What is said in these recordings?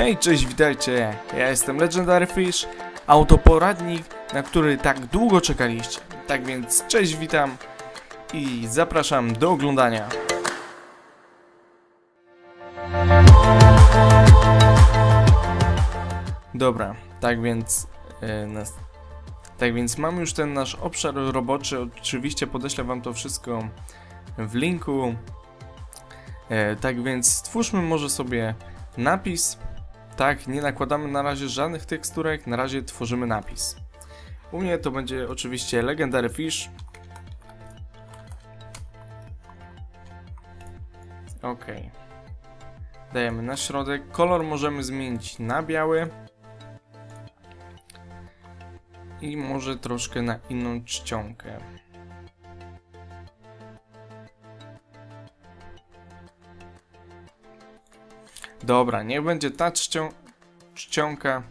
Hej, cześć, witajcie. Ja jestem Legendary Fish, autoporadnik, na który tak długo czekaliście. Tak więc cześć, witam i zapraszam do oglądania. Dobra, tak więc e, nas, tak więc mamy już ten nasz obszar roboczy. Oczywiście podeślę wam to wszystko w linku. E, tak więc stwórzmy może sobie napis. Tak, nie nakładamy na razie żadnych teksturek, na razie tworzymy napis. U mnie to będzie oczywiście Legendary Fish. Ok. Dajemy na środek. Kolor możemy zmienić na biały. I może troszkę na inną czcionkę. Dobra, niech będzie ta czcią czcionka.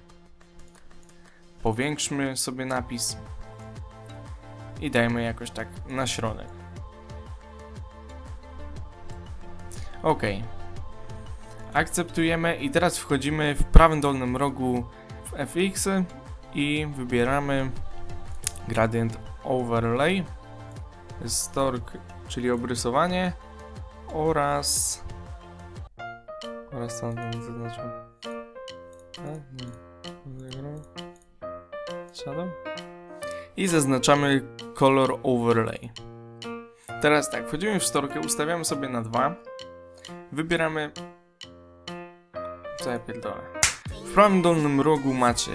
Powiększmy sobie napis. I dajmy jakoś tak na środek. Ok. Akceptujemy i teraz wchodzimy w prawym dolnym rogu w FX i wybieramy Gradient Overlay, Stork, czyli obrysowanie oraz tam zaznaczam Shadow i zaznaczamy Color Overlay. Teraz tak, wchodzimy w storkę, ustawiamy sobie na 2, wybieramy co ja pierdolę. W prawym dolnym rogu macie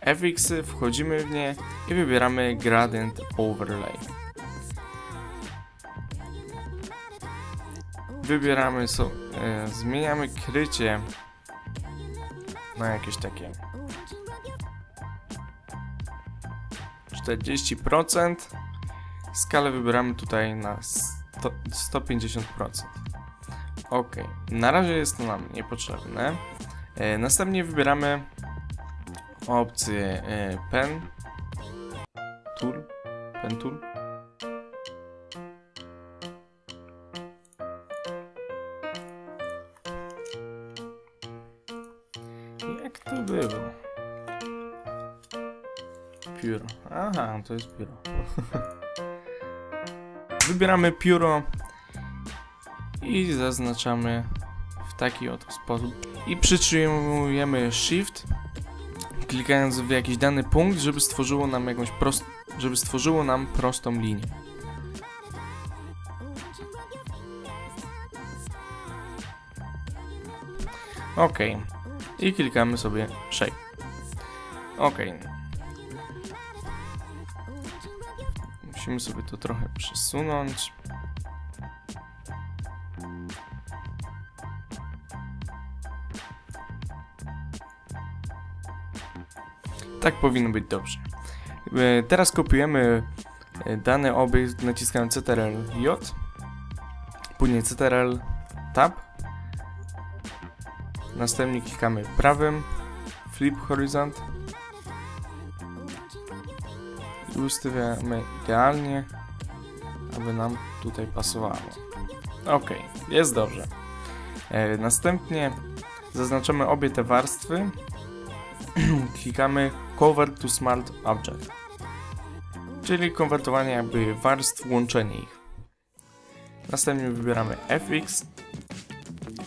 FX, wchodzimy w nie i wybieramy Gradient Overlay. Wybieramy so, e, zmieniamy krycie na jakieś takie 40%. Skalę wybieramy tutaj na 100, 150%. Ok, na razie jest to nam niepotrzebne. E, następnie wybieramy opcję e, Pen Tool, Pen Tool. To jest pióro. Wybieramy pióro i zaznaczamy w taki oto sposób. I przytrzymujemy Shift, klikając w jakiś dany punkt, żeby stworzyło nam jakąś prost żeby stworzyło nam prostą linię. Ok. I klikamy sobie Shape. Ok. Musimy sobie to trochę przesunąć. Tak powinno być dobrze. E, Teraz kopiujemy e, dany obiekt, naciskamy Ctrl J, później Ctrl Tab, następnie klikamy prawym, Flip Horizont ustawiamy idealnie, aby nam tutaj pasowało. Ok, jest dobrze. E, następnie zaznaczamy obie te warstwy, klikamy Cover to Smart Object, czyli konwertowanie jakby warstw, łączenie ich. Następnie wybieramy FX,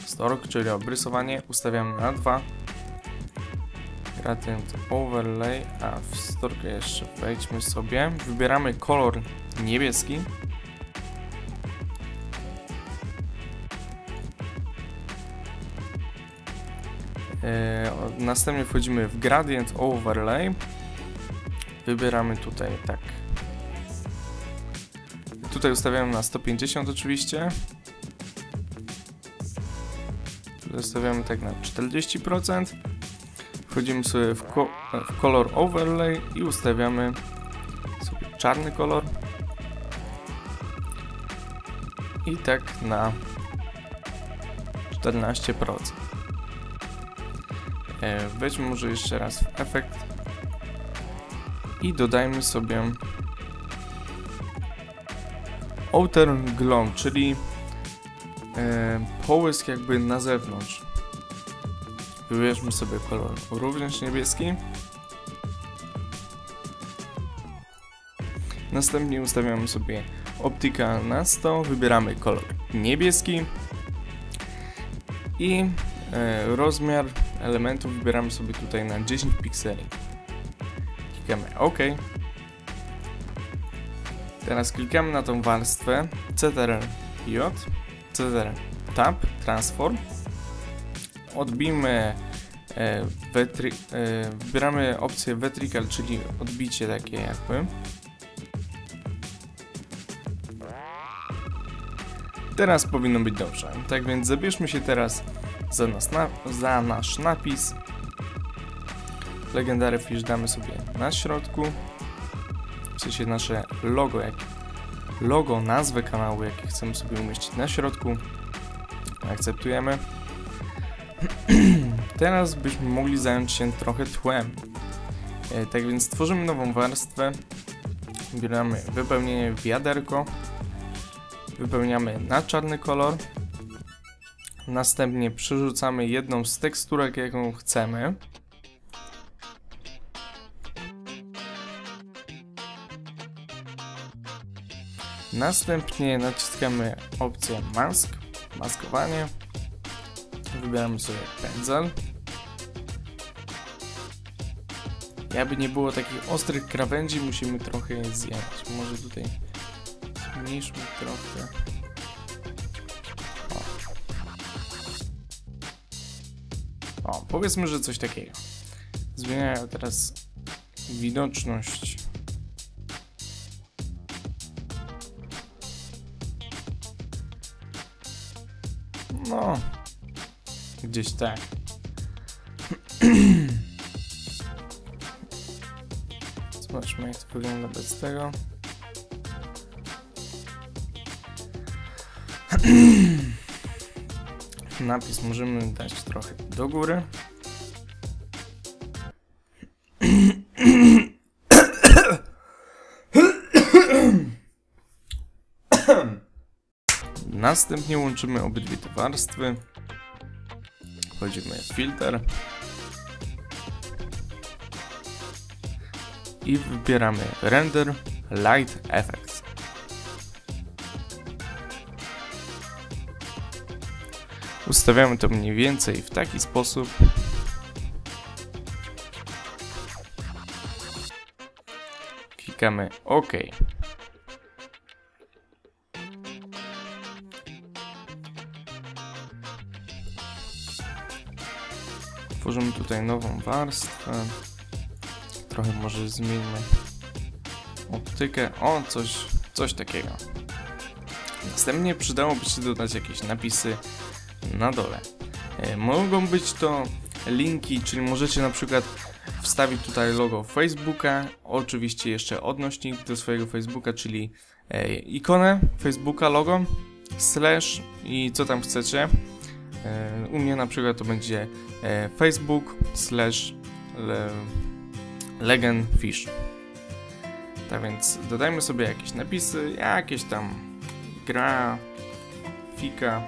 Stork, czyli obrysowanie, ustawiamy na 2, Gradient Overlay, a w Storkę jeszcze wejdźmy sobie, wybieramy kolor niebieski, E, następnie wchodzimy w Gradient Overlay. Wybieramy tutaj tak. Tutaj ustawiamy na 150 oczywiście. Tutaj ustawiamy tak na 40%. Wchodzimy sobie w, ko w Color Overlay i ustawiamy sobie czarny kolor. I tak na 14%. E, weźmy może jeszcze raz w efekt i dodajmy sobie outer glow, czyli e, połysk jakby na zewnątrz. Wybierzmy sobie kolor również niebieski. Następnie ustawiamy sobie optyka na 100, wybieramy kolor niebieski i e, rozmiar elementów wybieramy sobie tutaj na 10 pikseli. Klikamy OK. Teraz klikamy na tą warstwę Ctrl-J, Ctrl-Tab, Transform. Odbijmy e, e, wybieramy opcję Vertical, czyli odbicie takie jakby. Teraz powinno być dobrze. Tak więc zabierzmy się teraz za, nas na, za nasz napis. Legendary Fish damy sobie na środku. W sensie nasze logo, jak, logo, nazwę kanału, jakie chcemy sobie umieścić na środku. Akceptujemy. Teraz byśmy mogli zająć się trochę tłem. E, tak więc tworzymy nową warstwę. Wybieramy wypełnienie wiaderko wypełniamy na czarny kolor. Następnie przerzucamy jedną z teksturek, jaką chcemy. Następnie naciskamy opcję mask, maskowanie. Wybieramy sobie pędzel. Jakby nie było takich ostrych krawędzi, musimy trochę je zjechać. Może tutaj zmniejszmy trochę. O. o, powiedzmy, że coś takiego. Zmieniają teraz widoczność. No, gdzieś tak. Zobaczmy jak to wygląda bez tego. Napis możemy dać trochę do góry. Następnie łączymy obydwie te warstwy. Wchodzimy w filtr. I wybieramy Render Light Effects. Ustawiamy to mniej więcej w taki sposób. Klikamy OK. Tutaj nową warstwę. Trochę może zmieńmy optykę. O, coś, coś takiego. Następnie przydałoby się dodać jakieś napisy na dole. E, mogą być to linki, czyli możecie na przykład wstawić tutaj logo Facebooka, oczywiście jeszcze odnośnik do swojego Facebooka, czyli e, ikonę Facebooka, logo, slash i co tam chcecie. E, u mnie na przykład to będzie Facebook slash legend fish. Tak więc dodajmy sobie jakieś napisy, jakieś tam gra, fika,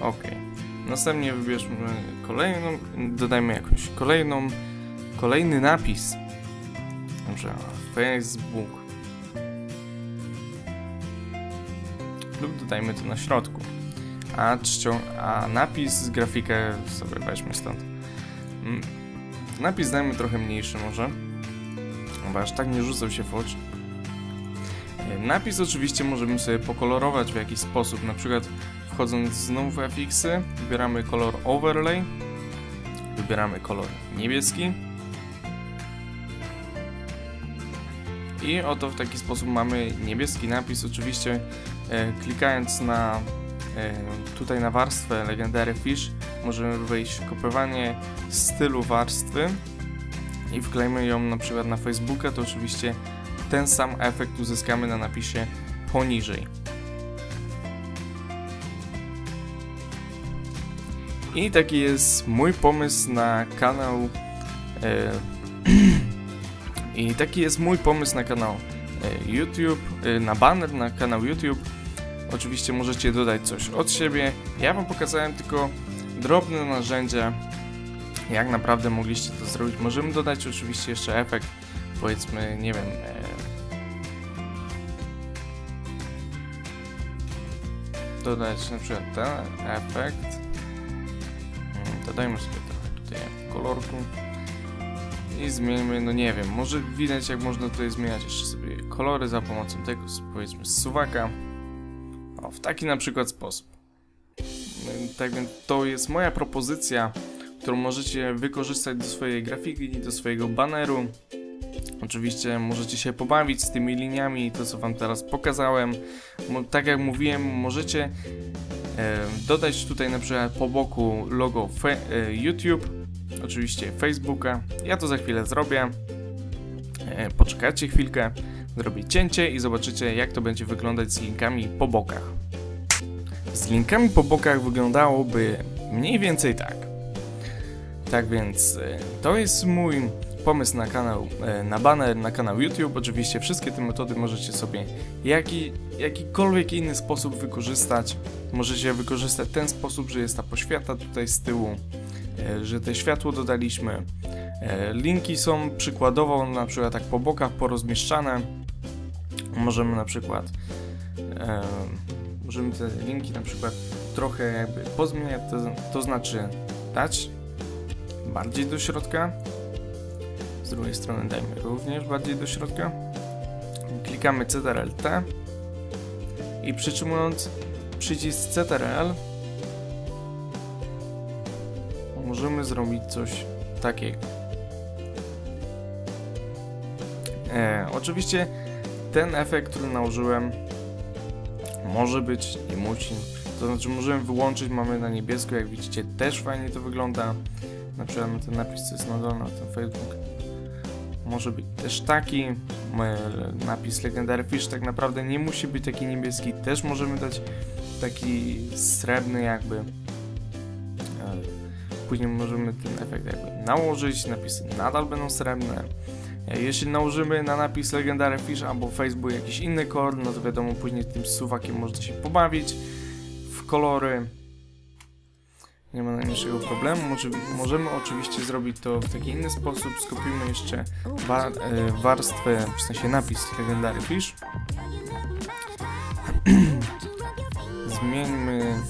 Ok. Następnie wybierzmy kolejną, dodajmy jakąś kolejną, kolejny napis. Dobrze, Facebook. Lub dodajmy to na środku. A, czcią, a napis grafikę sobie weźmy stąd. Mm, napis dajmy trochę mniejszy może. Bo aż tak nie rzucał się w oczy. E, napis oczywiście możemy sobie pokolorować w jakiś sposób, na przykład Wchodząc znowu w FX-y, wybieramy kolor Overlay, wybieramy kolor niebieski i oto w taki sposób mamy niebieski napis. Oczywiście e, klikając na e, tutaj na warstwę Legendary Fish możemy wejść kopiowanie stylu warstwy i wklejmy ją na przykład na Facebooka, to oczywiście ten sam efekt uzyskamy na napisie poniżej. I taki jest mój pomysł na kanał. E, I taki jest mój pomysł na kanał e, YouTube, e, na banner na kanał YouTube. Oczywiście możecie dodać coś od siebie. Ja wam pokazałem tylko drobne narzędzia, jak naprawdę mogliście to zrobić. Możemy dodać oczywiście jeszcze efekt, powiedzmy, nie wiem, e, dodać na przykład ten efekt. Mm, Dodajmy sobie trochę tutaj kolorku i zmieńmy, no nie wiem, może widać jak można tutaj zmieniać jeszcze sobie kolory za pomocą tego, powiedzmy, suwaka. O, w taki na przykład sposób. No tak więc to jest moja propozycja, którą możecie wykorzystać do swojej grafiki, do swojego baneru. Oczywiście możecie się pobawić z tymi liniami, to co wam teraz pokazałem. Tak jak mówiłem, możecie dodać tutaj na przykład po boku logo e, YouTube, oczywiście Facebooka. Ja to za chwilę zrobię. E, poczekajcie chwilkę, zrobię cięcie i zobaczycie jak to będzie wyglądać z linkami po bokach. Z linkami po bokach wyglądałoby mniej więcej tak. Tak więc e, to jest mój pomysł na kanał, e, na banner, na kanał YouTube. Oczywiście wszystkie te metody możecie sobie jaki, jakikolwiek inny sposób wykorzystać. Możecie wykorzystać ten sposób, że jest ta poświata tutaj z tyłu, że te światło dodaliśmy. Linki są przykładowo na przykład tak po bokach porozmieszczane. Możemy na przykład możemy te linki na przykład trochę jakby pozmieniać, to, to znaczy dać bardziej do środka. Z drugiej strony dajmy również bardziej do środka. Klikamy CTRL-T i przytrzymując przycisk CTRL możemy zrobić coś takiego. E, oczywiście ten efekt, który nałożyłem może być, nie musi. To znaczy możemy wyłączyć, mamy na niebiesko, jak widzicie też fajnie to wygląda. Na przykład ten napis, co jest na dole ten Facebook. Może być też taki. Napis Legendary Fish tak naprawdę nie musi być taki niebieski. Też możemy dać taki srebrny jakby. E, później możemy ten efekt jakby nałożyć. Napisy nadal będą srebrne. Jeśli nałożymy na napis Legendary Fish albo Facebook jakiś inny kolor, no to wiadomo, później tym suwakiem można się pobawić w kolory. Nie ma najmniejszego problemu. możemy oczywiście zrobić to w taki inny sposób. Skopiujmy jeszcze wa e, warstwę, w sensie napis Legendary Fish. Zmieńmy,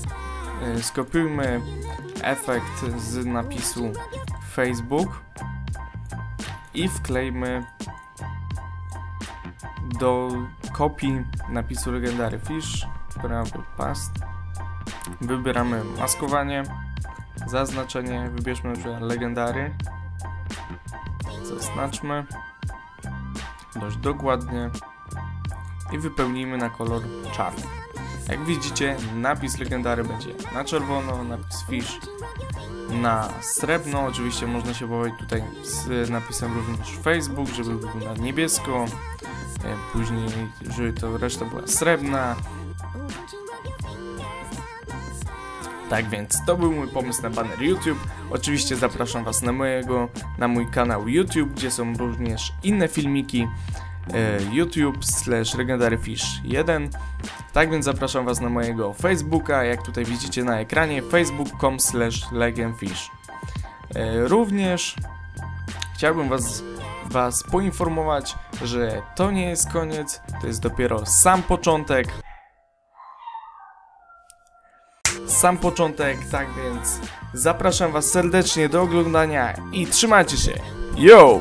e, skopiujmy efekt z napisu Facebook i wklejmy do kopii napisu Legendary Fish, prawy past. Wybieramy maskowanie, zaznaczenie, wybierzmy już Legendary, zaznaczmy dość dokładnie i wypełnijmy na kolor czarny. Jak widzicie, napis Legendary będzie na czerwono, napis Fish na srebrno. Oczywiście można się bawić tutaj z napisem również Facebook, żeby był na niebiesko. E, później, żeby to reszta była srebrna. Tak więc to był mój pomysł na banner YouTube. Oczywiście zapraszam Was na mojego, na mój kanał YouTube, gdzie są również inne filmiki. E, YouTube slash legendaryfish 1 tak więc zapraszam Was na mojego Facebooka, jak tutaj widzicie na ekranie, facebook.com slash legenfish. E, również chciałbym was, was poinformować, że to nie jest koniec, to jest dopiero sam początek. Sam początek, tak więc zapraszam Was serdecznie do oglądania i trzymajcie się. Yo!